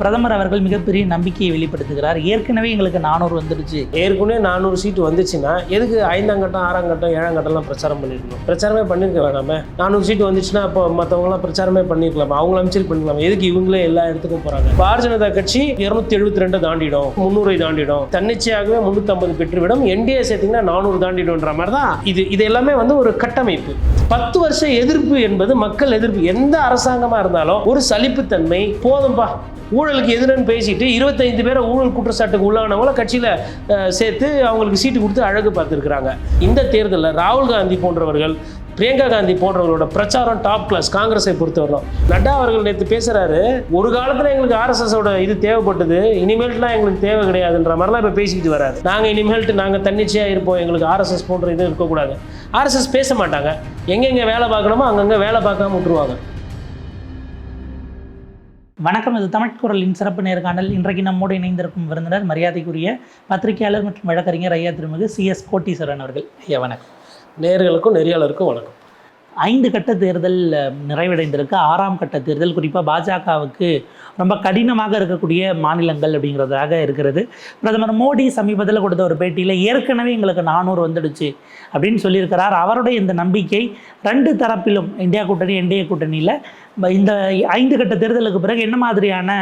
பிரதமர் அவர்கள் மிகப்பெரிய நம்பிக்கையை வெளிப்படுத்துகிறார். ஏற்கனவே எங்களுக்கு நானூறு வந்துடுச்சு. ஏற்கனவே நானூறு சீட்டு வந்துச்சுன்னா எதுக்கு ஐந்தாம் கட்டம் ஆறாம் கட்டம் ஏழாம் கட்டம்லாம் பிரச்சாரம் பண்ணிருக்கணும்? பிரச்சாரமே பண்ணிருக்க வேணாமே நானூறு சீட்டு வந்துச்சுன்னா அப்போ மற்றவங்களாம் பிரச்சாரமே பண்ணிருக்கலாம். அவங்கள அமைச்சர் பண்ணிக்கலாம். எதுக்கு இவங்களே எல்லா இடத்துக்கும் போறாங்க? பாரதிய ஜனதா கட்சி இருநூத்தி எழுபத்தி ரெண்டு தாண்டிடும். முந்நூறை தாண்டிடும். தன்னிச்சையாகவே முந்நூற்றம்பது பெற்றுவிடும். என்டிஏ சேர்த்தீங்கன்னா நானூறு தாண்டிடும்ன்ற மாதிரி தான் இது இது எல்லாமே வந்து ஒரு கட்டமைப்பு. பத்து வருஷ எதிர்ப்பு என்பது மக்கள் எதிர்ப்பு. எந்த அரசாங்கமா இருந்தாலும் ஒரு சலிப்புத்தன்மை போதும்பா ஊழலுக்கு எதிரன்னு பேசிட்டு இருபத்தைந்து பேரை ஊழல் குற்றச்சாட்டுக்கு உள்ளானவங்கள கட்சியில் சேர்த்து அவங்களுக்கு சீட்டு கொடுத்து அழகு பார்த்துருக்குறாங்க. இந்த தேர்தலில் ராகுல் காந்தி போன்றவர்கள் பிரியங்கா காந்தி போன்றவர்களோட பிரச்சாரம் டாப் கிளாஸ் காங்கிரஸை பொறுத்தவரைக்கும் நட்டா அவர்கள் நேற்று பேசுகிறாரு ஒரு காலத்தில் எங்களுக்கு ஆர்எஸ்எஸோட இது தேவைப்பட்டது இனிமேல்ட்டுலாம் எங்களுக்கு தேவை கிடையாதுன்ற மாதிரிலாம் இப்போ பேசிக்கிட்டு வராரு. நாங்கள் இனிமேல்ட்டு நாங்கள் தன்னிச்சையாக இருப்போம் எங்களுக்கு ஆர்எஸ்எஸ் போன்ற இது இருக்கக்கூடாது. ஆர்எஸ்எஸ் பேச மாட்டாங்க. எங்கெங்கே வேலை பார்க்கணுமோ அங்கங்கே வேலை பார்க்காம விட்டுருவாங்க. வணக்கம் இது தமிழ் குரலின் சிறப்பு நேர்காணல். இன்றைக்கு நம்மோடு இணைந்திருக்கும் விருந்தினர் மரியாதைக்குரிய பத்திரிகையாளர் மற்றும் வழக்கறிஞர் ஐயா திருமிகு சி எஸ் கோட்டீஸ்வரன் அவர்கள். ஐயா வணக்கம். நேர்களுக்கும் நெறியாளருக்கும் வணக்கம். ஐந்து கட்ட தேர்தல் நிறைவடைந்திருக்கு. ஆறாம் கட்ட தேர்தல் குறிப்பாக பாஜகவுக்கு ரொம்ப கடினமாக இருக்கக்கூடிய மாநிலங்கள் அப்படிங்கிறதாக இருக்கிறது. பிரதமர் மோடி சமீபத்தில் கொடுத்த ஒரு பேட்டியில் ஏற்கனவே எங்களுக்கு நானூறு வந்துடுச்சு அப்படின்னு சொல்லியிருக்கிறார். அவருடைய இந்த நம்பிக்கை ரெண்டு தரப்பிலும் இந்தியா கூட்டணி என்டிஏ கூட்டணியில் இந்த ஐந்து கட்ட தேர்தலுக்கு பிறகு என்ன மாதிரியான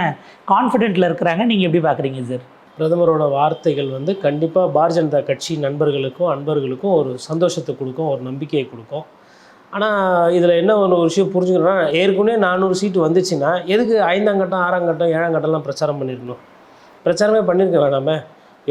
கான்ஃபிடென்ட்டில் இருக்கிறாங்க? நீங்கள் எப்படி பார்க்குறீங்க சார் பிரதமரோட வார்த்தைகள் வந்து கண்டிப்பாக பாரதிய ஜனதா கட்சி நண்பர்களுக்கும் அன்பர்களுக்கும் ஒரு சந்தோஷத்தை கொடுக்கும் ஒரு நம்பிக்கையை கொடுக்கும். ஆனால் இதில் என்ன ஒரு விஷயம் புரிஞ்சுக்கணும்னா ஏற்கனவே நானூறு சீட்டு வந்துச்சுன்னா எதுக்கு ஐந்தாம் கட்டம் ஆறாம் கட்டம் ஏழாம் கட்டம்லாம் பிரச்சாரம் பண்ணியிருக்கணும் பிரச்சாரமே பண்ணியிருக்க வேணாமே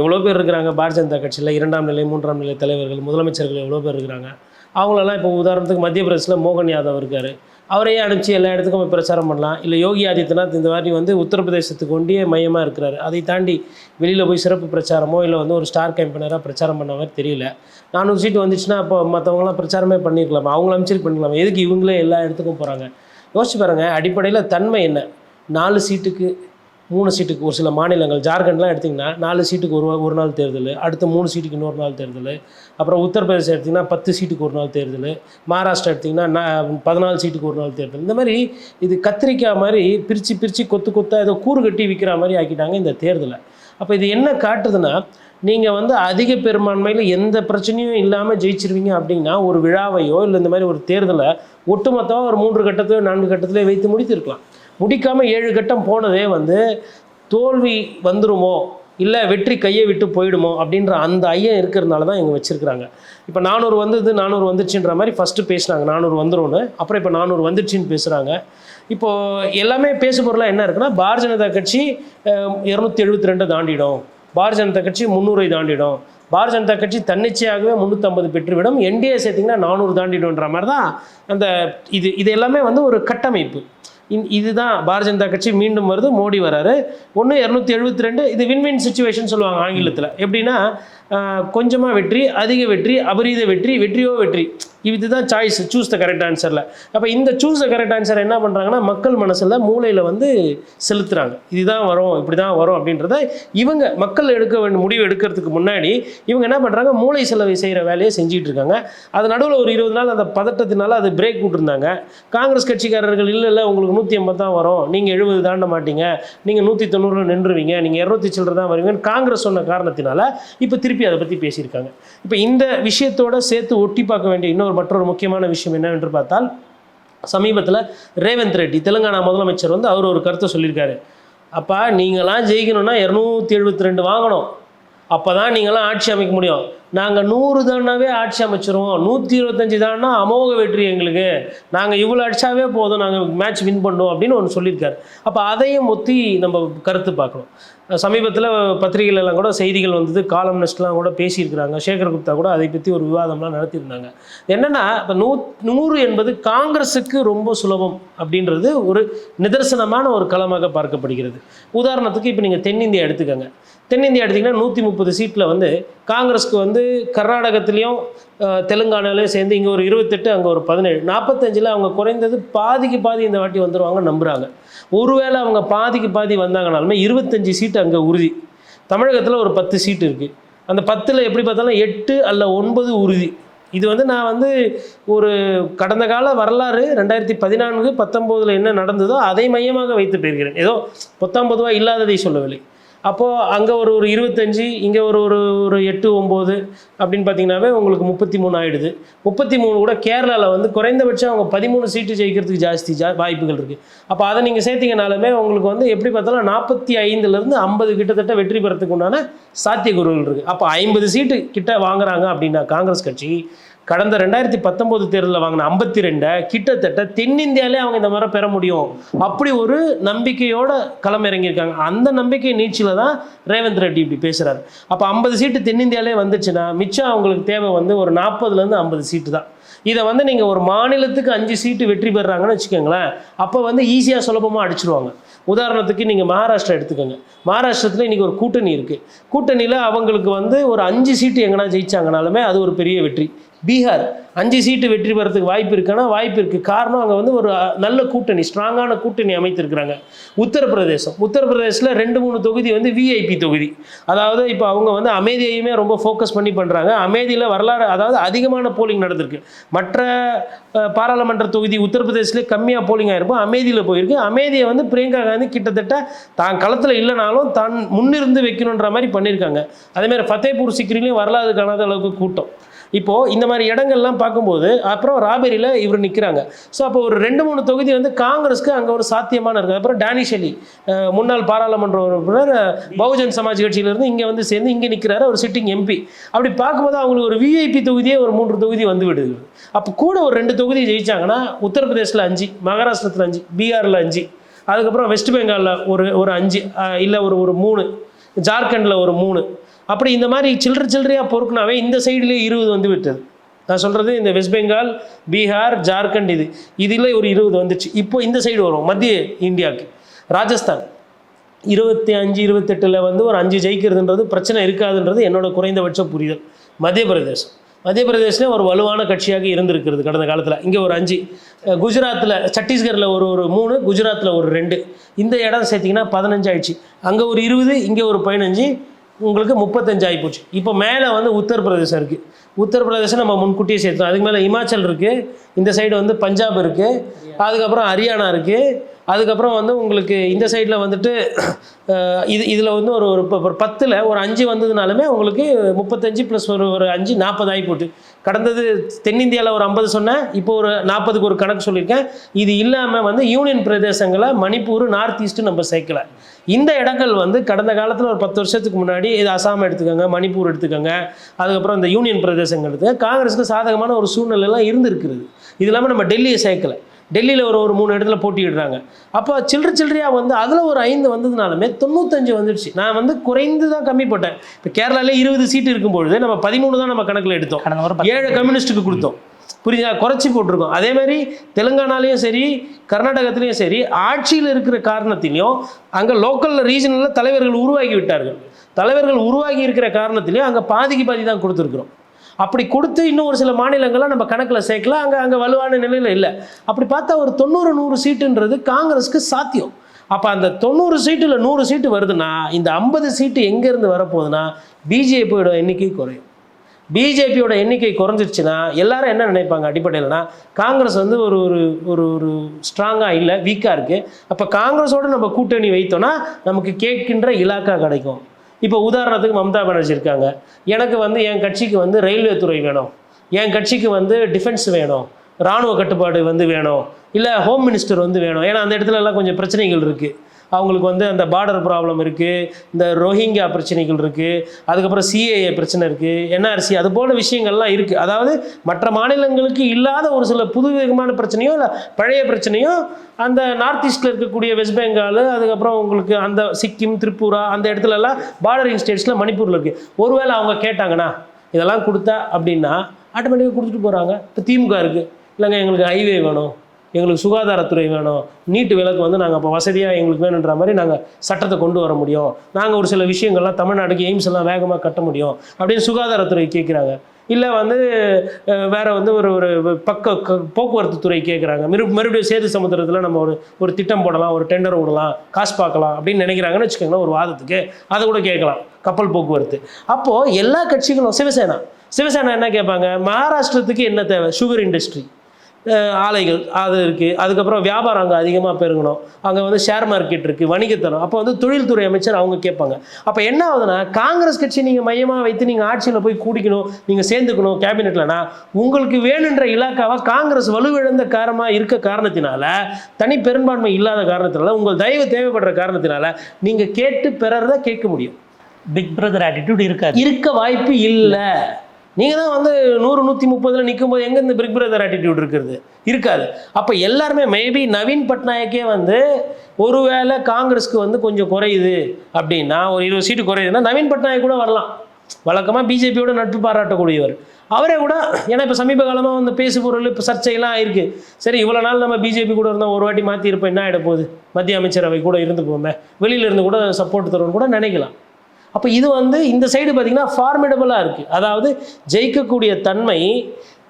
எவ்வளோ பேர் இருக்கிறாங்க பாரதிய ஜனதா கட்சியில்? இரண்டாம் நிலை மூன்றாம் நிலை தலைவர்கள் முதலமைச்சர்கள் எவ்வளோ பேர் இருக்கிறாங்க? அவங்களெல்லாம் இப்போ உதாரணத்துக்கு மத்திய பிரதேசில் மோகன் யாதவ் இருக்கார். அவரையே அனுப்பிச்சு எல்லா இடத்துக்கும் போய் பிரச்சாரம் பண்ணலாம். இல்லை யோகி ஆதித்யநாத் இந்த மாதிரி வந்து உத்தரப்பிரதேசத்துக்கு ஒண்டியே மையமாக இருக்கிறாரு. அதை தாண்டி வெளியில் போய் சிறப்பு பிரச்சாரமோ இல்லை வந்து ஒரு ஸ்டார் கேம்பெயினராக பிரச்சாரம் பண்ண மாதிரி தெரியல. நானூறு சீட்டு வந்துச்சுன்னா அப்போ மற்றவங்களாம் பிரச்சாரமே பண்ணிருக்கலாம். அவங்கள அமைச்சர் பண்ணிக்கலாம். எதுக்கு இவங்களே எல்லா இடத்துக்கும் போகிறாங்க யோசிச்சு பாருங்கள் அடிப்படையில் தன்மை என்ன? நாலு சீட்டுக்கு மூணு சீட்டுக்கு ஒரு சில மாநிலங்கள் ஜார்க்கண்ட்லாம் எடுத்திங்கன்னா நாலு சீட்டுக்கு ஒரு ஒரு நாள் தேர்தல் அடுத்து மூணு சீட்டுக்கு இன்னொரு நாள் தேர்தல் அப்புறம் உத்தரப்பிரதேசம் எடுத்திங்கன்னா பத்து சீட்டுக்கு ஒரு நாள் தேர்தல் மகாராஷ்டிரா எடுத்திங்கன்னா பதினாலு சீட்டுக்கு ஒரு நாள் தேர்தல். இந்த மாதிரி இது கத்திரிக்காய் மாதிரி பிரித்து பிரித்து கொத்து கொத்தாக ஏதோ கூறு கட்டி விற்கிற மாதிரி ஆக்கிட்டாங்க இந்த தேர்தலை. அப்போ இது என்ன காட்டுதுன்னா நீங்கள் வந்து அதிக பெரும்பான்மையில் எந்த பிரச்சனையும் இல்லாமல் ஜெயிச்சிருவீங்க அப்படின்னா ஒரு விழாவையோ இல்லை இந்த மாதிரி ஒரு தேர்தலை ஒட்டுமொத்தமாக ஒரு மூன்று கட்டத்தையோ நான்கு கட்டத்திலே வைத்து முடித்திருக்கலாம். முடிக்காமல் ஏழு கட்டம் போனதே வந்து தோல்வி வந்துருமோ? இல்லை வெற்றி கையை விட்டு போயிடுமோ? அப்படின்ற அந்த ஐயம் இருக்கிறதுனால தான் இவங்க வச்சுருக்குறாங்க. இப்போ நானூறு வந்தது நானூறு வந்துருச்சுன்ற மாதிரி ஃபஸ்ட்டு பேசுனாங்க. நானூறு வந்துரும்னு. அப்புறம் இப்போ நானூறு வந்துருச்சுன்னு பேசுகிறாங்க இப்போது எல்லாமே பேசு பொருளாக என்ன இருக்குன்னா பாரதிய ஜனதா கட்சி இரநூத்தி எழுபத்தி ரெண்டை தாண்டிடும். பாரதிய ஜனதா கட்சி முந்நூறை தாண்டிடும். பாரதிய ஜனதா கட்சி தன்னிச்சையாகவே முந்நூற்றம்பது பெற்றுவிடும். என்டிஏ சேர்த்திங்கன்னா நானூறு தாண்டிடும்ன்ற மாதிரி தான் அந்த இது இது எல்லாமே வந்து ஒரு கட்டமைப்பு. இதுதான் பாரதிய ஜனதா கட்சி மீண்டும் வருது மோடி வராரு. ஒன்று இரநூத்தி எழுபத்தி ரெண்டு இது வின்வின் சுச்சுவேஷன் சொல்லுவாங்க ஆங்கிலத்தில். எப்படின்னா கொஞ்சமாக வெற்றி அதிக வெற்றி அபரீத வெற்றி வெற்றியோ வெற்றி. இதுதான் சாய்ஸ் சூஸ் த கரெக்ட் ஆன்சரில் அப்போ இந்த சூஸ் த கரெக்ட் ஆன்சர் என்ன பண்ணுறாங்கன்னா மக்கள் மனசில் மூளையில் வந்து செலுத்துகிறாங்க இதுதான் வரும் இப்படி தான் வரும் அப்படின்றத இவங்க மக்கள் எடுக்க வேண்டிய முடிவு எடுக்கிறதுக்கு முன்னாடி இவங்க என்ன பண்ணுறாங்க மூளை செலவை செய்கிற வேலையை செஞ்சுட்டு இருக்காங்க. அது நடுவில் ஒரு இருபது நாள் அந்த பதட்டத்தினால அது பிரேக் விட்டுருந்தாங்க. காங்கிரஸ் கட்சிக்காரர்கள் இல்லை இல்லை உங்களுக்கு நூற்றி ஐம்பது தான் வரும். நீங்கள் எழுபது தாண்ட மாட்டீங்க. நீங்கள் நூற்றி தொண்ணூறில் நின்றுவீங்க. நீங்கள் இரநூத்தி சில்லற தான் வருவீங்கன்னு காங்கிரஸ் சொன்ன காரணத்தினால இப்போ திருப்பி அதை பற்றி பேசியிருக்காங்க. இப்போ இந்த விஷயத்தோட சேர்த்து ஒட்டி பார்க்க வேண்டிய இன்னொரு மற்றொரு முக்கியமான விஷயம் என்னவென்று பார்த்தால் சமீபத்தில் ரேவந்த் ரெட்டி தெலுங்கானா முதலமைச்சர் வந்து அவர் ஒரு கருத்தை சொல்லியிருக்காரு. அப்பா நீங்களாம் ஜெயிக்கணும்னா இரநூத்தி எழுபத்தி ரெண்டு வாங்கணும். அப்போ தான் நீங்களாம் ஆட்சி அமைக்க முடியும். நாங்கள் நூறு தானாவே ஆட்சி அமைச்சிருவோம். நூற்றி இருபத்தஞ்சி தானா அமோக வெற்றி எங்களுக்கு. நாங்கள் இவ்வளோ அடிச்சாவே போதும். நாங்கள் மேட்ச் வின் பண்ணுவோம் அப்படின்னு ஒன்று சொல்லியிருக்காரு. அப்போ அதையும் ஒத்தி நம்ம கருத்து பார்க்கணும். சமீபத்தில் பத்திரிகைகள் கூட செய்திகள் வந்தது. காலம்னஸ்ட்லாம் கூட பேசியிருக்கிறாங்க. சேகர் குப்தா கூட அதை பற்றி ஒரு விவாதம்லாம் நடத்தியிருந்தாங்க. என்னென்னா இப்போ நூ நூறு என்பது காங்கிரஸுக்கு ரொம்ப சுலபம் அப்படின்றது ஒரு நிதர்சனமான ஒரு களமாக பார்க்கப்படுகிறது. உதாரணத்துக்கு இப்போ நீங்கள் தென்னிந்தியா எடுத்துக்கோங்க. தென்னிந்தியா எடுத்திங்கன்னா நூற்றி முப்பது சீட்டில் வந்து காங்கிரஸ்க்கு வந்து கர்நாடகத்துலேயும் தெலுங்கானாலையும் சேர்ந்து இங்கே ஒரு இருபத்தெட்டு அங்கே ஒரு பதினேழு. நாற்பத்தஞ்சில் அவங்க குறைந்தது பாதிக்கு பாதி இந்த வாட்டி வந்துருவாங்க நம்புகிறாங்க ஒருவேளை அவங்க பாதிக்கு பாதி வந்தாங்கனாலுமே இருபத்தஞ்சி சீட்டு அங்கே உறுதி. தமிழகத்தில் ஒரு பத்து சீட்டு இருக்குது அந்த பத்தில் எப்படி பார்த்தாலும் எட்டு அல்ல ஒன்பது உறுதி. இது வந்து நான் வந்து ஒரு கடந்த கால வரலாறு ரெண்டாயிரத்தி பதினான்கு பத்தொம்போதில் என்ன நடந்ததோ அதை மையமாக வைத்து போயிருக்கிறேன் ஏதோ பொத்தாம் பொதுவாக இல்லாததை சொல்லவில்லை. அப்போது அங்கே ஒரு ஒரு இருபத்தஞ்சி இங்கே ஒரு ஒரு ஒரு எட்டு ஒம்பது அப்படின்னு பார்த்தீங்கன்னாவே உங்களுக்கு முப்பத்தி மூணு ஆயிடுது. முப்பத்தி மூணு கூட கேரளாவில் வந்து குறைந்தபட்சம் அவங்க பதிமூணு சீட்டு ஜெயிக்கிறதுக்கு ஜாஸ்தி ஜா வாய்ப்புகள் இருக்குது அப்போ அதை நீங்கள் சேர்த்திங்கனாலுமே உங்களுக்கு வந்து எப்படி பார்த்தாலும் நாற்பத்தி ஐந்துலேருந்து ஐம்பது கிட்டத்தட்ட வெற்றி பெறத்துக்கு உண்டான சாத்தியக்கூறுகள் இருக்குது அப்போ ஐம்பது சீட்டு கிட்ட வாங்குறாங்க அப்படின்னா காங்கிரஸ் கட்சி கடந்த ரெண்டாயிரத்தி பத்தொம்போது தேர்தலில் வாங்கின ஐம்பத்தி ரெண்டை கிட்டத்தட்ட தென்னிந்தியாவிலே அவங்க இந்த மாதிரி பெற முடியும். அப்படி ஒரு நம்பிக்கையோட களம் இறங்கியிருக்காங்க அந்த நம்பிக்கை நீச்சில் தான் ரேவந்த் ரெட்டி இப்படி பேசுகிறாரு அப்போ ஐம்பது சீட்டு தென்னிந்தியாவிலே வந்துச்சுன்னா மிச்சம் அவங்களுக்கு தேவை வந்து ஒரு நாற்பதுலேருந்து ஐம்பது சீட்டு தான். இதை வந்து நீங்கள் ஒரு மாநிலத்துக்கு அஞ்சு சீட்டு வெற்றி பெறுறாங்கன்னு வச்சுக்கோங்களேன் அப்போ வந்து ஈஸியாக சுலபமாக அடிச்சிருவாங்க. உதாரணத்துக்கு நீங்கள் மகாராஷ்டிரா எடுத்துக்கோங்க. மகாராஷ்டிரத்தில் இன்றைக்கி ஒரு கூட்டணி இருக்குது கூட்டணியில் அவங்களுக்கு வந்து ஒரு அஞ்சு சீட்டு எங்கன்னா ஜெயிச்சாங்கனாலுமே அது ஒரு பெரிய வெற்றி. பீகார். அஞ்சு சீட்டு வெற்றி பெறத்துக்கு வாய்ப்பு இருக்குன்னா வாய்ப்பு இருக்குது காரணம் அங்கே வந்து ஒரு நல்ல கூட்டணி ஸ்ட்ராங்கான கூட்டணி அமைத்திருக்கிறாங்க. உத்தரப்பிரதேசம். உத்தரப்பிரதேசில் ரெண்டு மூணு தொகுதி வந்து விஐபி தொகுதி. அதாவது இப்போ அவங்க வந்து அமேதியையுமே ரொம்ப ஃபோக்கஸ் பண்ணி பண்ணுறாங்க அமேதியில் வரலாறு அதாவது அதிகமான போலிங் நடந்திருக்கு. மற்ற பாராளுமன்ற தொகுதி உத்தரப்பிரதேசிலே கம்மியாக போலிங் ஆகிருப்போம் அமேதியில் போயிருக்கு. அமேதியை வந்து பிரியங்கா காந்தி கிட்டத்தட்ட தான் களத்தில் இல்லைனாலும் தான் முன்னிருந்து வைக்கணுன்ற மாதிரி பண்ணியிருக்காங்க. அதேமாதிரி ஃபத்தேபூர் சிக்ரிலையும் வரலாறு காணாத அளவுக்கு கூட்டம். இப்போது இந்த மாதிரி இடங்கள்லாம் பார்க்கும்போது அப்புறம் ராபேரியில் இவர் நிற்கிறாங்க ஸோ அப்போ ஒரு ரெண்டு மூணு தொகுதி வந்து காங்கிரஸ்க்கு அங்கே ஒரு சாத்தியமான இருக்குது அப்புறம் டேனிஷ் அலி முன்னாள் பாராளுமன்ற உறுப்பினர் பகுஜன் சமாஜ் கட்சியிலேருந்து இங்கே வந்து சேர்ந்து இங்கே நிற்கிறாரு ஒரு சிட்டிங் எம்பி அப்படி பார்க்கும்போது அவங்களுக்கு ஒரு விஐபி தொகுதியே ஒரு மூன்று தொகுதி வந்து விடுது. அப்போ கூட ஒரு ரெண்டு தொகுதி ஜெயிச்சாங்கன்னா உத்தரப்பிரதேசில் அஞ்சு மகாராஷ்டிரத்தில் அஞ்சு பீகாரில் அஞ்சு அதுக்கப்புறம் வெஸ்ட் பெங்காலில் ஒரு ஒரு அஞ்சு இல்லை ஒரு ஒரு மூணு ஜார்க்கண்டில் ஒரு மூணு அப்படி இந்த மாதிரி சில்லற சில்லறையாக பொறுக்குனாவே இந்த சைடுலேயே இருபது வந்து விட்டது. நான் சொல்கிறது இந்த வெஸ்ட் பெங்கால் பீகார் ஜார்க்கண்ட் இது. இதில் ஒரு இருபது வந்துச்சு. இப்போ இந்த சைடு வரும் மத்திய இந்தியாவுக்கு. ராஜஸ்தான். இருபத்தி அஞ்சு இருபத்தெட்டில் வந்து ஒரு அஞ்சு ஜெயிக்கிறதுன்றது பிரச்சனை இருக்காதுன்றது என்னோட குறைந்தபட்ச புரிதல். மத்திய பிரதேசம். மத்திய பிரதேசம் ஒரு வலுவான கட்சியாக இருந்திருக்கிறது கடந்த காலத்தில். இங்கே ஒரு அஞ்சு. குஜராத்தில் சத்தீஸ்கரில் ஒரு ஒரு மூணு குஜராத்தில் ஒரு ரெண்டு. இந்த இடம் சேர்த்திங்கன்னா பதினஞ்சு ஆயிடுச்சு. அங்கே ஒரு இருபது இங்கே ஒரு பதினஞ்சு. உங்களுக்கு முப்பத்தஞ்சு ஆகி போச்சு இப்போ மேலே வந்து உத்தரப்பிரதேசம் இருக்குது உத்தரப்பிரதேசம் நம்ம முன்கூட்டியே சேர்த்தோம் அதுக்கு மேலே இமாச்சல் இருக்குது இந்த சைடு வந்து பஞ்சாப் இருக்குது அதுக்கப்புறம் ஹரியானா இருக்குது அதுக்கப்புறம் வந்து உங்களுக்கு இந்த சைடில் வந்துட்டு இது இதில் வந்து ஒரு ஒரு ஒரு பத்தில் ஒரு அஞ்சு வந்ததுனாலுமே உங்களுக்கு முப்பத்தஞ்சு ப்ளஸ் ஒரு ஒரு அஞ்சு நாற்பது ஆகி போட்டு கடந்தது தென்னிந்தியாவில் ஒரு ஐம்பது சொன்னேன் இப்போ ஒரு நாற்பதுக்கு ஒரு கணக்கு சொல்லியிருக்கேன். இது இல்லாமல் வந்து யூனியன் பிரதேசங்களை மணிப்பூர் நார்த் ஈஸ்ட்டு நம்ம சேர்க்கலை. இந்த இடங்கள் வந்து கடந்த காலத்தில் ஒரு பத்து வருஷத்துக்கு முன்னாடி இது அசாம் எடுத்துக்கோங்க மணிப்பூர் எடுத்துக்கோங்க அதுக்கப்புறம் இந்த யூனியன் பிரதேசங்கள் எடுத்துக்கோங்க. காங்கிரஸுக்கு சாதகமான ஒரு சூழ்நிலைலாம் இருந்திருக்கிறது. இது இல்லாமல் நம்ம டெல்லியை சேர்க்கல. டெல்லியில் ஒரு ஒரு மூணு இடத்துல போட்டியிடுறாங்க. அப்போ சில்லற சில்லறையாக வந்து அதில் ஒரு ஐந்து வந்ததுனாலுமே தொண்ணூத்தஞ்சு வந்துடுச்சு. நான் வந்து குறைந்து தான் கம்மி போட்டேன் இப்போ கேரளாவில் இருபது சீட்டு இருக்கும்பொழுது நம்ம பதிமூணு தான் நம்ம கணக்கில் எடுத்தோம். ஏழு கம்யூனிஸ்ட்டுக்கு கொடுத்தோம். புரியுதா? குறைச்சி போட்டிருக்கோம். அதே மாதிரி தெலுங்கானாலையும் சரி கர்நாடகத்திலையும் சரி ஆட்சியில் இருக்கிற காரணத்திலையும் அங்கே லோக்கலில் ரீஜனலில் தலைவர்கள் உருவாகி விட்டார்கள். தலைவர்கள் உருவாகி இருக்கிற காரணத்திலையும் அங்கே பாதிக்கு பாதி தான் கொடுத்துருக்குறோம். அப்படி கொடுத்து இன்னும் ஒரு சில மாநிலங்கள்லாம் நம்ம கணக்கில் சேர்க்கல அங்கே அங்கே வலுவான நிலையில் இல்லை. அப்படி பார்த்தா ஒரு தொண்ணூறு நூறு சீட்டுன்றது காங்கிரஸுக்கு சாத்தியம். அப்போ அந்த தொண்ணூறு சீட்டில் நூறு சீட்டு வருதுன்னா இந்த ஐம்பது சீட்டு எங்கேருந்து வரப்போகுதுன்னா பிஜேபியோட எண்ணிக்கை குறையும். பிஜேபியோட எண்ணிக்கை குறைஞ்சிருச்சுன்னா எல்லாரும் என்ன நினைப்பாங்க அடிப்படையில்னா காங்கிரஸ் வந்து ஒரு ஒரு ஒரு ஒரு ஸ்ட்ராங்காக இல்லை வீக்காக இருக்குது அப்போ காங்கிரஸோட நம்ம கூட்டணி வைத்தோன்னா நமக்கு கேட்கின்ற இலாக்கா கிடைக்கும். இப்போ உதாரணத்துக்கு மம்தா பானர்ஜி இருக்காங்க. எனக்கு வந்து என் கட்சிக்கு வந்து ரயில்வே துறை வேணும். என் கட்சிக்கு வந்து டிஃபென்ஸ் வேணும். இராணுவ கட்டுப்பாடு வந்து வேணும். இல்லை ஹோம் மினிஸ்டர் வந்து வேணும். ஏன்னா அந்த இடத்துல எல்லாம் கொஞ்சம் பிரச்சனைகள் இருக்குது அவங்களுக்கு வந்து அந்த பார்டர் ப்ராப்ளம் இருக்குது இந்த ரோஹிங்கா பிரச்சனைகள் இருக்குது அதுக்கப்புறம் சிஏஏ பிரச்சனை இருக்குது என்ஆர்சி அது போல விஷயங்கள்லாம் இருக்குது அதாவது மற்ற மாநிலங்களுக்கு இல்லாத ஒரு சில புதுவிதமான பிரச்சனையோ இல்லை பழைய பிரச்சனையோ அந்த நார்த் ஈஸ்டில் இருக்கக்கூடிய வெஸ்ட் பெங்கால் அதுக்கப்புறம் உங்களுக்கு அந்த சிக்கிம் திரிபுரா அந்த இடத்துலலாம் பார்டரிங் ஸ்டேட்ஸில் மணிப்பூரில் இருக்குது ஒருவேளை அவங்க கேட்டாங்கன்னா இதெல்லாம் கொடுத்தா அப்படின்னா ஆட்டோமேட்டிக்காக கொடுத்துட்டு போகிறாங்க இப்போ திமுக இருக்குது இல்லைங்க எங்களுக்கு ஹைவே வேணும். எங்களுக்கு சுகாதாரத்துறை வேணும். நீட்டு விலக்கு வந்து நாங்கள் இப்போ வசதியாக எங்களுக்கு வேணுன்ற மாதிரி நாங்கள் சட்டத்தை கொண்டு வர முடியும். நாங்கள் ஒரு சில விஷயங்கள்லாம் தமிழ்நாடுக்கு எய்ம்ஸ் எல்லாம் வேகமாக கட்ட முடியும் அப்படின்னு சுகாதாரத்துறை கேட்குறாங்க இல்லை வந்து வேறு வந்து ஒரு ஒரு பக்க போக்குவரத்து துறை கேட்குறாங்க மறு மறுபடியும் சேது சமுத்திரத்தில் நம்ம ஒரு ஒரு திட்டம் போடலாம் ஒரு டெண்டர் விடலாம் காசு பார்க்கலாம் அப்படின்னு நினைக்கிறாங்கன்னு வச்சுக்கோங்களேன் ஒரு வாதத்துக்கு. அதை கூட கேட்கலாம். கப்பல் போக்குவரத்து. அப்போது எல்லா கட்சிகளும் சிவசேனா. சிவசேனா என்ன கேட்பாங்க? மகாராஷ்டிரத்துக்கு என்ன தேவை? சுகர் இண்டஸ்ட்ரி ஆலைகள் அது இருக்குது அதுக்கப்புறம் வியாபாரம் அங்கே அதிகமாக பெருகணும் அங்கே வந்து ஷேர் மார்க்கெட் இருக்குது வணிகத்தனம். அப்போ வந்து தொழில்துறை அமைச்சர் அவங்க கேட்பாங்க. அப்போ என்ன ஆகுதுன்னா காங்கிரஸ் கட்சி நீங்கள் மையமாக வைத்து நீங்கள் ஆட்சியில் போய் கூடிக்கணும் நீங்கள் சேர்ந்துக்கணும் கேபினெட்லனா உங்களுக்கு வேணுன்ற இலாக்காவை காங்கிரஸ் வலுவிழந்த காரணமாக இருக்க காரணத்தினால தனி பெரும்பான்மை இல்லாத காரணத்தினால உங்கள் தயவு தேவைப்படுற காரணத்தினால நீங்கள் கேட்டு பெறறத கேட்க முடியும். பிக் பிரதர் ஆட்டிடியூட் இருக்காது. இருக்க வாய்ப்பு இல்லை. நீங்கள் தான் வந்து நூறு நூற்றி முப்பதில் நிற்கும்போது எங்கே இந்த பிரிக் பிரதர் ஆட்டிடியூட் இருக்கிறது? இருக்காது. அப்போ எல்லாருமே மேபி நவீன் பட்நாயக்கே வந்து ஒருவேளை காங்கிரஸ்க்கு வந்து கொஞ்சம் குறையுது அப்படின்னா ஒரு இருபது சீட்டு குறையுதுன்னா நவீன் பட்நாயக் கூட வரலாம். வழக்கமாக பிஜேபியோட நட்பு பாராட்டக்கூடியவர். அவரே கூட ஏன்னா இப்போ சமீப காலமாக வந்து பேசு பொருள் இப்போ சர்ச்சையெல்லாம் ஆயிருக்கு. சரி இவ்வளோ நாள் நம்ம பிஜேபி கூட இருந்தோம் ஒரு வாட்டி மாற்றி இருப்போம் என்ன ஆகிட போகுது மத்திய அமைச்சரவை கூட இருந்து போமே வெளியிலேருந்து கூட சப்போர்ட் தருவோம்னு கூட நினைக்கலாம். அப்போ இது வந்து இந்த சைடு பார்த்திங்கன்னா ஃபார்மிடபுளாக இருக்குது அதாவது ஜெயிக்கக்கூடிய தன்மை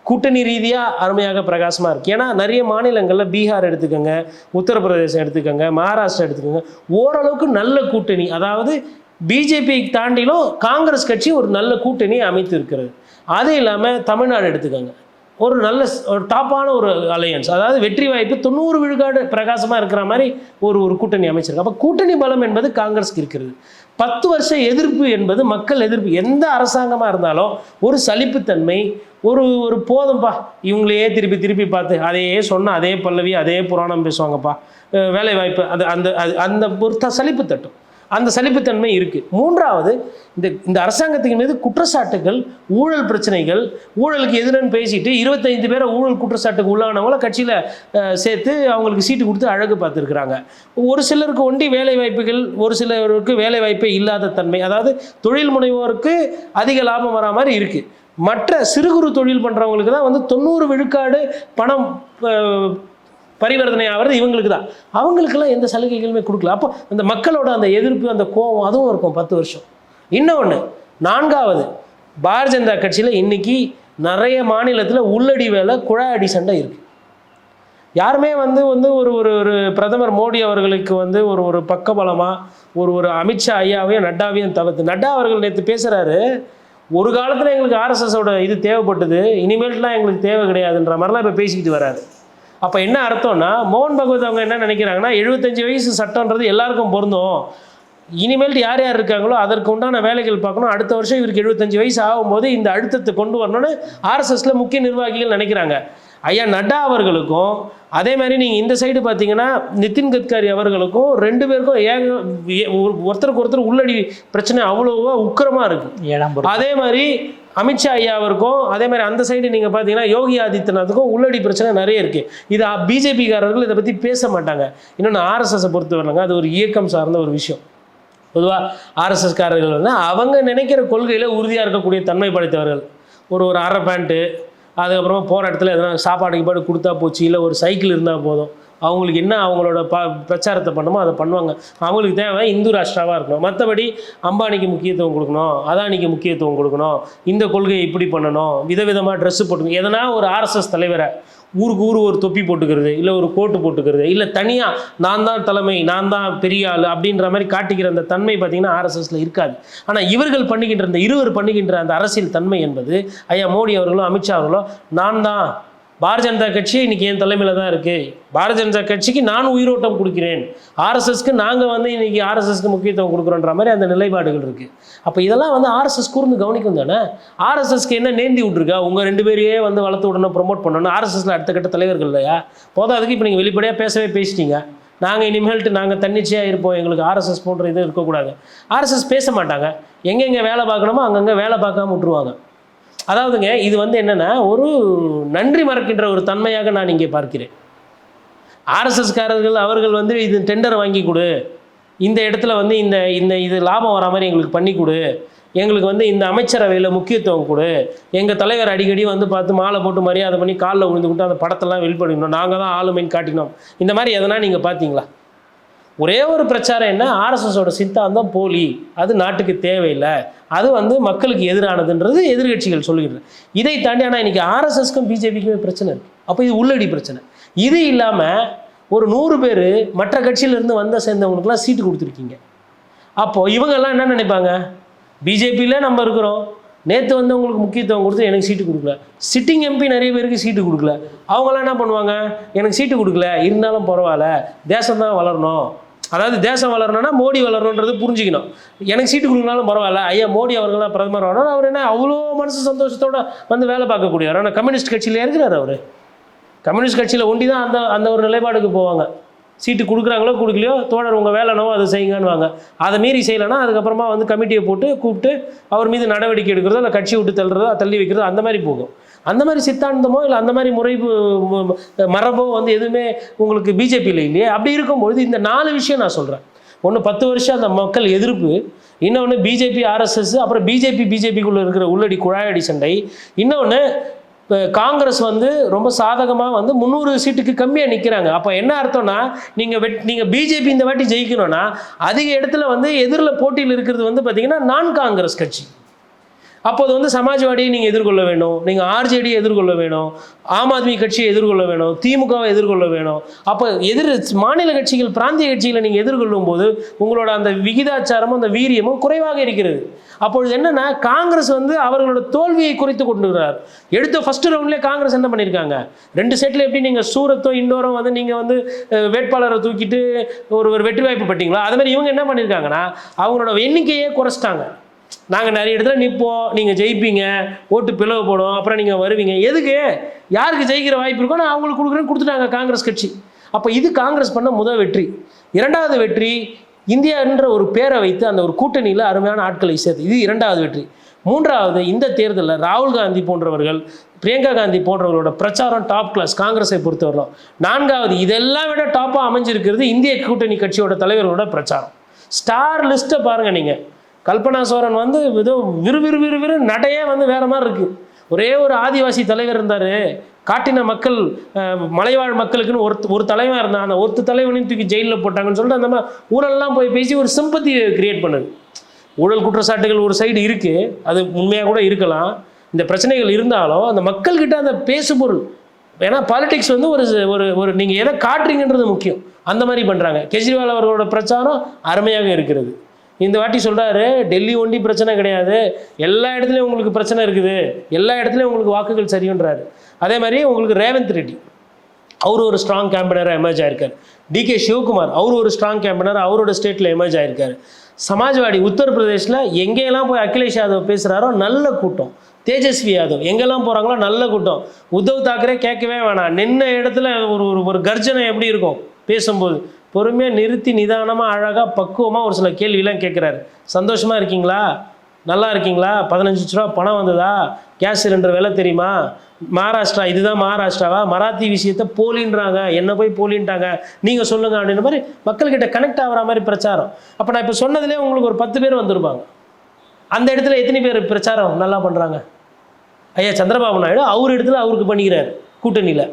கூட்டணி ரீதியாக அருமையாக பிரகாசமாக இருக்குது ஏன்னா நிறைய மாநிலங்களில் பீகார் எடுத்துக்கோங்க உத்தரப்பிரதேசம் எடுத்துக்கோங்க மகாராஷ்டிரா எடுத்துக்கோங்க ஓரளவுக்கு நல்ல கூட்டணி. அதாவது பிஜேபி தாண்டிலும் காங்கிரஸ் கட்சி ஒரு நல்ல கூட்டணி அமைத்து இருக்கிறது அது இல்லாமல் தமிழ்நாடு எடுத்துக்கோங்க. ஒரு நல்ல ஒரு டாப்பான ஒரு அலையன்ஸ் அதாவது வெற்றி வாய்ப்பு தொண்ணூறு விழுக்காடு பிரகாசமாக இருக்கிற மாதிரி ஒரு ஒரு கூட்டணி அமைச்சிருக்கு. அப்போ கூட்டணி பலம் என்பது காங்கிரஸ்க்கு இருக்கிறது. பத்து வருஷ எதிர்ப்பு என்பது மக்கள் எதிர்ப்பு. எந்த அரசாங்கமாக இருந்தாலும் ஒரு சலிப்புத்தன்மை ஒரு ஒரு போதும்பா. இவங்களையே திருப்பி திருப்பி பார்த்து அதையே சொன்ன அதே பல்லவி அதே புராணம் பேசுவாங்கப்பா. வேலைவாய்ப்பு வேலை வாய்ப்பு அது அந்த அது அந்த ஒரு த சலிப்பு தட்டும். அந்த சலிப்புத்தன்மை இருக்குது மூன்றாவது இந்த இந்த அரசாங்கத்தின் மீது குற்றச்சாட்டுகள் ஊழல் பிரச்சனைகள் ஊழலுக்கு எதிரன்னு பேசிட்டு இருபத்தைந்து பேரை ஊழல் குற்றச்சாட்டுக்கு உள்ளானவங்கள கட்சியில் சேர்த்து அவங்களுக்கு சீட்டு கொடுத்து அழகு பார்த்துருக்குறாங்க. ஒரு சிலருக்கு ஒண்டி வேலை வாய்ப்புகள் ஒரு சிலருக்கு வேலை வாய்ப்பே இல்லாத தன்மை. அதாவது தொழில் முனைவோருக்கு அதிக லாபம் வரா மாதிரி இருக்குது மற்ற சிறு குறு தொழில் பண்ணுறவங்களுக்கு தான் வந்து தொண்ணூறு விழுக்காடு பணம் பரிவர்த்தனை ஆகிறது இவங்களுக்கு தான் அவங்களுக்கெல்லாம் எந்த சலுகைகளுமே கொடுக்கல. அப்போ அந்த மக்களோட அந்த எதிர்ப்பு அந்த கோபம் அதுவும் இருக்கும் பத்து வருஷம். இன்னொன்று நான்காவது பாரதிய ஜனதா கட்சியில் இன்னைக்கு நிறைய மாநிலத்தில் உள்ளடி வேலை குழாயடி சண்டை இருக்குது யாருமே வந்து வந்து ஒரு ஒரு ஒரு பிரதமர் மோடி அவர்களுக்கு வந்து ஒரு ஒரு பக்கபலமாக ஒரு ஒரு அமித்ஷா ஐயாவையும் நட்டாவையும் தவிர்த்து நட்டா அவர்கள் நேற்று பேசுகிறாரு ஒரு காலத்தில் எங்களுக்கு ஆர்எஸ்எஸோட இது தேவைப்பட்டது இனிமேல்ட்டுலாம் எங்களுக்கு தேவை கிடையாதுன்ற மாதிரிலாம் இப்போ பேசிக்கிட்டு வராரு. அப்போ என்ன அர்த்தம்னா மோகன் பகவத் அவங்க என்ன நினைக்கிறாங்கன்னா எழுபத்தஞ்சு வயசு சட்டம்ன்றது எல்லாருக்கும் பொருந்தும். இனிமேல்ட்டு யார் யார் இருக்காங்களோ அதற்கு உண்டான வேலைகள் பார்க்கணும். அடுத்த வருஷம் இவருக்கு எழுபத்தஞ்சு வயசு ஆகும்போது இந்த அழுத்தத்தை கொண்டு வரணும்னு ஆர்எஸ்எஸ்ல முக்கிய நிர்வாகிகள் நினைக்கிறாங்க. ஐயா நட்டா அவர்களுக்கும் அதே மாதிரி நீங்கள் இந்த சைடு பார்த்தீங்கன்னா நிதின் கட்கரி அவர்களுக்கும் ரெண்டு பேருக்கும் ஏக ஒருத்தருக்கு ஒருத்தர் உள்ளடி பிரச்சனை அவ்வளோவா உக்கிரமாக இருக்குது பொறுப்பு அதே மாதிரி அமித்ஷா ஐயாவிற்கும் அதே மாதிரி அந்த சைடு நீங்கள் பார்த்தீங்கன்னா யோகி ஆதித்யநாத்துக்கும் உள்ளடி பிரச்சனை நிறைய இருக்குது இது பிஜேபிக்காரர்கள் இதை பற்றி பேச மாட்டாங்க. இன்னொன்று ஆர்எஸ்எஸை பொறுத்தவரைங்க அது ஒரு இயக்கம் சார்ந்த ஒரு விஷயம். பொதுவாக ஆர்எஸ்எஸ்காரர்கள் வந்து அவங்க நினைக்கிற கொள்கையில் உறுதியாக இருக்கக்கூடிய தன்மை படைத்தவர்கள். ஒரு ஒரு அரை பேண்ட்டு அதுக்கப்புறமா போகிற இடத்துல எதனா சாப்பாடு கீப்பாடு கொடுத்தா போச்சு இல்லை ஒரு சைக்கிள் இருந்தால் போதும். அவங்களுக்கு என்ன அவங்களோட ப பிரச்சாரத்தை பண்ணுமோ அதை பண்ணுவாங்க. அவங்களுக்கு தேவை இந்து ராஷ்டிராவாக இருக்கணும். மற்றபடி அம்பானிக்கு முக்கியத்துவம் கொடுக்கணும் அதானிக்கு முக்கியத்துவம் கொடுக்கணும் இந்த கொள்கையை இப்படி பண்ணணும் விதவிதமாக ட்ரெஸ்ஸு போட்டுக்கணும். எதனா ஒரு ஆர்எஸ்எஸ் தலைவரை ஊருக்கு ஊர் ஒரு தொப்பி போட்டுக்கிறது இல்லை ஒரு கோட்டு போட்டுக்கிறது இல்லை தனியாக நான் தான் தலைமை நான் தான் பெரிய ஆள் அப்படின்ற மாதிரி காட்டிக்கிற அந்த தன்மை பார்த்திங்கன்னா ஆர்எஸ்எஸ்ல இருக்காது. ஆனால் இவர்கள் பண்ணுகின்ற இந்த இருவர் பண்ணுகின்ற அந்த அரசியல் தன்மை என்பது ஐயா மோடி அவர்களோ அமித்ஷா அவர்களோ நான் தான் பாரதிய ஜனதா கட்சி இன்னைக்கு என் தலைமையில் தான் இருக்குது பாரதிய ஜனதா கட்சிக்கு நான் உயிரோட்டம் கொடுக்கிறேன். ஆர்எஸ்எஸ்க்கு நாங்கள் வந்து இன்னைக்கு ஆர்எஸ்எஸ்க்கு முக்கியத்துவம் கொடுக்குறோன்ற மாதிரி அந்த நிலைப்பாடுகள் இருக்குது அப்போ இதெல்லாம் வந்து ஆர்எஸ்எஸ் கூர்ந்து கவனிக்கும் தானே? ஆர்எஸ்எஸ்க்கு என்ன நேந்தி விட்ருக்கா உங்கள் ரெண்டு பேரையே வந்து வளர்த்து விடணும் ப்ரொமோட் பண்ணணும் ஆர்எஸ்எஸ்ல அடுத்த கட்ட தலைவர்கள் இல்லையா? போதாதுக்கு இப்போ நீங்கள் வெளிப்படையாக பேசவே பேசிட்டீங்க. நாங்கள் இனிமேல்ட்டு நாங்கள் தன்னிச்சையாக இருப்போம். எங்களுக்கு ஆர்எஸ்எஸ் போன்ற இது இருக்கக்கூடாது. ஆர்எஸ்எஸ் பேச மாட்டாங்க. எங்கெங்கே வேலை பார்க்கணுமோ அங்கங்கே வேலை பார்க்காம விட்ருவாங்க அதாவதுங்க இது வந்து என்னென்னா ஒரு நன்றி மறக்கின்ற ஒரு தன்மையாக நான் இங்கே பார்க்கிறேன். ஆர்எஸ்எஸ்காரர்கள் அவர்கள் வந்து இது டெண்டர் வாங்கி கொடு. இந்த இடத்துல வந்து இந்த இந்த இது லாபம் வர மாதிரி எங்களுக்கு பண்ணி கொடு. எங்களுக்கு வந்து இந்த அமைச்சரவையில் முக்கியத்துவம் கொடு. எங்கள் தலைவர் அடிக்கடி வந்து பார்த்து மாலை போட்டு மரியாதை பண்ணி காலில் விழுந்து விட்டு அந்த படத்தெல்லாம் வெளிப்படுத்தணும் நாங்கள் தான் ஆளுமைன்னு காட்டினோம். இந்த மாதிரி எதனா நீங்கள் பார்த்தீங்களா? ஒரே ஒரு பிரச்சாரம் என்ன? ஆர்எஸ்எஸோட சித்தாந்தம் போலி. அது நாட்டுக்கு தேவையில்லை. அது வந்து மக்களுக்கு எதிரானதுன்றது எதிர்க்கட்சிகள் சொல்லுகிறது இதை தாண்டி ஆனால் இன்றைக்கி ஆர்எஸ்எஸ்க்கும் பிஜேபிக்குமே பிரச்சனை இருக்குது அப்போ இது உள்ளடி பிரச்சனை. இது இல்லாமல் ஒரு நூறு பேர் மற்ற கட்சியிலேருந்து வந்த சேர்ந்தவங்களுக்குலாம் சீட்டு கொடுத்துருக்கீங்க. அப்போது இவங்கெல்லாம் என்ன நினைப்பாங்க? பிஜேபியில் நம்ம இருக்கிறோம். நேற்று வந்து உங்களுக்கு முக்கியத்துவம் கொடுத்து எனக்கு சீட்டு கொடுக்கல. சிட்டிங் எம்பி நிறைய பேருக்கு சீட்டு கொடுக்கல. அவங்களாம் என்ன பண்ணுவாங்க? எனக்கு சீட்டு கொடுக்கல. இருந்தாலும் பரவாயில்ல. தேசம் தான் வளரணும். அதாவது தேசம் வளரணும்னா மோடி வளரணுன்றது புரிஞ்சுக்கணும். எனக்கு சீட்டு கொடுக்கனாலும் பரவாயில்ல. ஐயா மோடி அவர்கள்லாம் பிரதமர் வரணும் அவர் என்ன அவ்வளோ மனசு சந்தோஷத்தோடு வந்து வேலை பார்க்கக்கூடியவர். ஆனால் கம்யூனிஸ்ட் கட்சியில் இருக்கிறார் அவர். கம்யூனிஸ்ட் கட்சியில் ஒண்டி தான் அந்த அந்த ஒரு நிலைப்பாடுக்கு போவாங்க. சீட்டு கொடுக்குறாங்களோ கொடுக்கலையோ தோழர் உங்கள் வேலைனோ அதை செய்யுங்கன்னுவாங்க. அதை மீறி செய்யலைன்னா அதுக்கப்புறமா வந்து கமிட்டியை போட்டு கூப்பிட்டு அவர் மீது நடவடிக்கை எடுக்கிறதோ இல்லை கட்சி விட்டு தள்ளுறதோ தள்ளி வைக்கிறதோ அந்த மாதிரி போகும். அந்த மாதிரி சித்தாந்தமோ இல்லை அந்த மாதிரி முறை மரபோ வந்து எதுவுமே உங்களுக்கு பிஜேபியில் இல்லையே? அப்படி இருக்கும்பொழுது இந்த நாலு விஷயம் நான் சொல்கிறேன் ஒன்று பத்து வருஷம் அந்த மக்கள் எதிர்ப்பு இன்னொன்று பிஜேபி ஆர்எஸ்எஸ் அப்புறம் பிஜேபி பிஜேபிக்குள்ளே இருக்கிற உள்ளடி குழாயடி சண்டை. இன்னொன்று இப்போ காங்கிரஸ் வந்து ரொம்ப சாதகமாக வந்து முந்நூறு சீட்டுக்கு கம்மியாக நிற்கிறாங்க அப்போ என்ன அர்த்தம்னா நீங்கள் வெட் நீங்கள் பிஜேபி இந்த வாட்டி ஜெயிக்கணும்னா அதிக இடத்துல வந்து எதிரில் போட்டியில் இருக்கிறது வந்து பார்த்தீங்கன்னா நான் காங்கிரஸ் கட்சி. அப்போது வந்து சமாஜ்வாடியை நீங்கள் எதிர்கொள்ள வேணும். நீங்கள் ஆர்ஜேடியை எதிர்கொள்ள வேணும். ஆம் ஆத்மி கட்சியை எதிர்கொள்ள வேணும். திமுகவை எதிர்கொள்ள வேணும். அப்போ எதிர் மாநில கட்சிகள் பிராந்திய கட்சிகளை நீங்கள் எதிர்கொள்ளும் போது உங்களோட அந்த விகிதாச்சாரமும் அந்த வீரியமும் குறைவாக இருக்கிறது. அப்பொழுது என்னென்னா காங்கிரஸ் வந்து அவர்களோட தோல்வியை குறைத்து கொண்டுகிறார் எடுத்த ஃபஸ்ட்டு ரவுண்ட்லேயே காங்கிரஸ் என்ன பண்ணியிருக்காங்க ரெண்டு செட்டில் எப்படி நீங்கள் சூரத்தோ இண்டோரோ வந்து நீங்கள் வந்து வேட்பாளரை தூக்கிட்டு ஒரு ஒரு வெற்றி வாய்ப்பு பட்டிங்களோ அதே மாதிரி இவங்க என்ன பண்ணியிருக்காங்கன்னா அவங்களோட எண்ணிக்கையே குறைச்சிட்டாங்க. நாங்கள் நிறைய இடத்துல நிற்போம் நீங்கள் ஜெயிப்பீங்க ஓட்டு பிளவு போடும் அப்புறம் நீங்கள் வருவீங்க. எதுக்கு? யாருக்கு ஜெயிக்கிற வாய்ப்பு இருக்கோ நான் அவங்களுக்கு கொடுக்குறேன்னு கொடுத்துட்டாங்க காங்கிரஸ் கட்சி. அப்போ இது காங்கிரஸ் பண்ண முதல் வெற்றி. இரண்டாவது வெற்றி இந்தியா என்ற ஒரு பேரை வைத்து அந்த ஒரு கூட்டணியில் அருமையான ஆட்களை சேர்த்து இது இரண்டாவது வெற்றி. மூன்றாவது இந்த தேர்தலில் ராகுல் காந்தி போன்றவர்கள் பிரியங்கா காந்தி போன்றவர்களோட பிரச்சாரம் டாப் கிளாஸ் காங்கிரஸை பொறுத்தவரைக்கும் நான்காவது இதெல்லாம் விட டாப்பாக அமைஞ்சிருக்கிறது இந்திய கூட்டணி கட்சியோட தலைவர்களோட பிரச்சாரம். ஸ்டார் லிஸ்ட்டை பாருங்கள் நீங்கள் கல்பனா சோரன் வந்து ஏதோ விறுவிறு விறுவிறு நடையே வந்து வேற மாதிரி இருக்கு. ஒரே ஒரு ஆதிவாசி தலைவர் இருந்தார். காட்டின மக்கள் மலைவாழ் மக்களுக்குன்னு ஒரு ஒரு தலைவன் இருந்தான். அந்த ஒருத்த தலைவனையும் தூக்கி ஜெயிலில் போட்டாங்கன்னு சொல்லிட்டு அந்த மாதிரி ஊழல்லாம் போய் பேசி ஒரு சிம்பத்தி கிரியேட் பண்ணுது. ஊழல் குற்றச்சாட்டுகள் ஒரு சைடு இருக்குது அது உண்மையாக கூட இருக்கலாம். இந்த பிரச்சனைகள் இருந்தாலும் அந்த மக்கள்கிட்ட அந்த பேசுபொருள் ஏன்னா பாலிடிக்ஸ் வந்து ஒரு ஒரு ஒரு நீங்கள் எதை காட்டுறீங்கன்றது முக்கியம். அந்த மாதிரி பண்ணுறாங்க கெஜ்ரிவால் அவர்களோட பிரச்சாரம் அருமையாக இருக்கிறது. இந்த வாட்டி சொல்கிறாரு டெல்லி ஒண்டி பிரச்சனை கிடையாது. எல்லா இடத்துலையும் உங்களுக்கு பிரச்சனை இருக்குது. எல்லா இடத்துலையும் உங்களுக்கு வாக்குகள் சரியுன்றாரு அதே மாதிரி உங்களுக்கு ரேவந்த் ரெட்டி அவர் ஒரு ஸ்ட்ராங் கேம்பனராக எமர்ஜ் ஆயிருக்கார். டிகே சிவகுமார் அவர் ஒரு ஸ்ட்ராங் கேம்பனர் அவரோட ஸ்டேட்டில் எமர்ஜ் ஆயிருக்காரு. சமாஜ்வாடி உத்தரப்பிரதேசில் எங்கேயெல்லாம் போய் அகிலேஷ் யாதவ் பேசுகிறாரோ நல்ல கூட்டம். தேஜஸ்வி யாதவ் எங்கெல்லாம் போகிறாங்களோ நல்ல கூட்டம். உத்தவ் தாக்கரே கேட்கவே வேணாம். நின்ன இடத்துல ஒரு ஒரு ஒரு கர்ஜனை எப்படி இருக்கும்? பேசும்போது. பொறுமையாக நிறுத்தி நிதானமாக அழகாக பக்குவமாக ஒரு சில கேள்வியெலாம் கேட்குறாரு சந்தோஷமாக இருக்கீங்களா? நல்லா இருக்கீங்களா? பதினஞ்சு லட்ச ரூபா பணம் வந்ததா? கேஸ் சிலிண்டர் விலை தெரியுமா? மகாராஷ்டிரா இதுதான் மகாராஷ்டிராவா? மராத்தி விஷயத்த போலின்றாங்க. என்ன போய் போலின்ட்டாங்க? நீங்கள் சொல்லுங்க அப்படின்ற மாதிரி மக்கள்கிட்ட கனெக்ட் ஆகிற மாதிரி பிரச்சாரம். அப்போ நான் இப்போ சொன்னதுலேயே உங்களுக்கு ஒரு பத்து பேர் வந்திருப்பாங்க. அந்த இடத்துல எத்தனை பேர் பிரச்சாரம் நல்லா பண்ணுறாங்க ஐயா சந்திரபாபு நாயுடு அவர் இடத்துல அவருக்கு பண்ணிக்கிறார் கூட்டணியில்.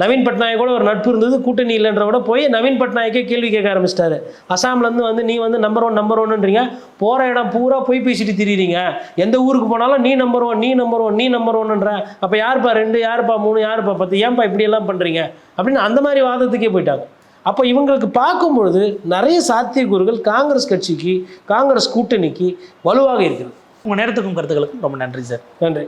நவீன் பட்நாயக்கோட ஒரு நட்பு இருந்தது கூட்டணி இல்லைன்ற விட போய் நவீன் பட்நாயக்கே கேள்வி கேட்க ஆரம்பிச்சிட்டாரு. அசாம்லேருந்து வந்து நீ வந்து நம்பர் ஒன் நம்பர் ஒன்னுன்றீங்க போகிற இடம் பூரா போய் பேசிட்டு திரியிறீங்க. எந்த ஊருக்கு போனாலும் நீ நம்பர் ஒன் நீ நம்பர் ஒன் நீ நம்பர் ஒன்னுன்ற அப்போ யாருப்பா ரெண்டு யாருப்பா மூணு யாருப்பா பத்து ஏன்பா இப்படியெல்லாம் பண்ணுறீங்க அப்படின்னு அந்த மாதிரி வாதத்துக்கே போயிட்டாங்க. அப்போ இவங்களுக்கு பார்க்கும்பொழுது நிறைய சாத்தியக்கூறுகள் காங்கிரஸ் கட்சிக்கு காங்கிரஸ் கூட்டணிக்கு வலுவாக இருக்கிறது. உங்கள் நேரத்துக்கும் கருத்துக்களுக்கும் ரொம்ப நன்றி சார். நன்றி.